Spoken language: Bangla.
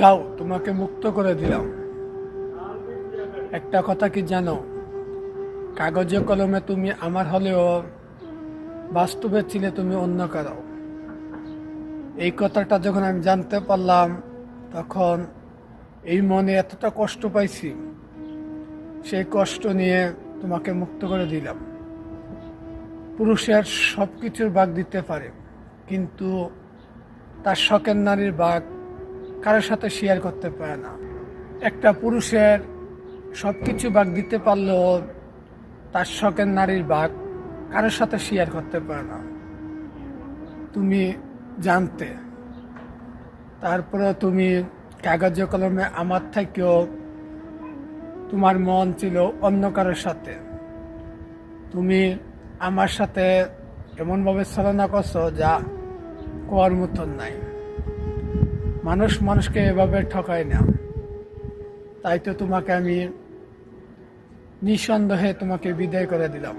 যাও, তোমাকে মুক্ত করে দিলাম। একটা কথা কি জানো? কাগজে কলমে তুমি আমার হলেও বাস্তবে ছিলে তুমি অন্য কারও। এই কথাটা যখন আমি জানতে পারলাম, তখন এই মনে এতটা কষ্ট পাইছি। সেই কষ্ট নিয়ে তোমাকে মুক্ত করে দিলাম। পুরুষের সব কিছুর বাঘ দিতে পারে, কিন্তু তার শখের নারীর বাঘ কারোর সাথে শেয়ার করতে পারে না। একটা পুরুষের সব কিছু বাঘ দিতে পারলেও তার শখের নারীর বাঘ কারোর সাথে শেয়ার করতে পারে না। তুমি জানতে তারপরে তুমি কাগজে কলমে আমার থেকেও তোমার মন ছিল অন্য কারোর সাথে। তুমি আমার সাথে এমনভাবে চালনা করছ যা কোয়ার মতন নাই। মানুষ মানুষকে এভাবে ঠকায় না। তাই তো তোমাকে আমি নিঃসন্দেহে তোমাকে বিদায় করে দিলাম।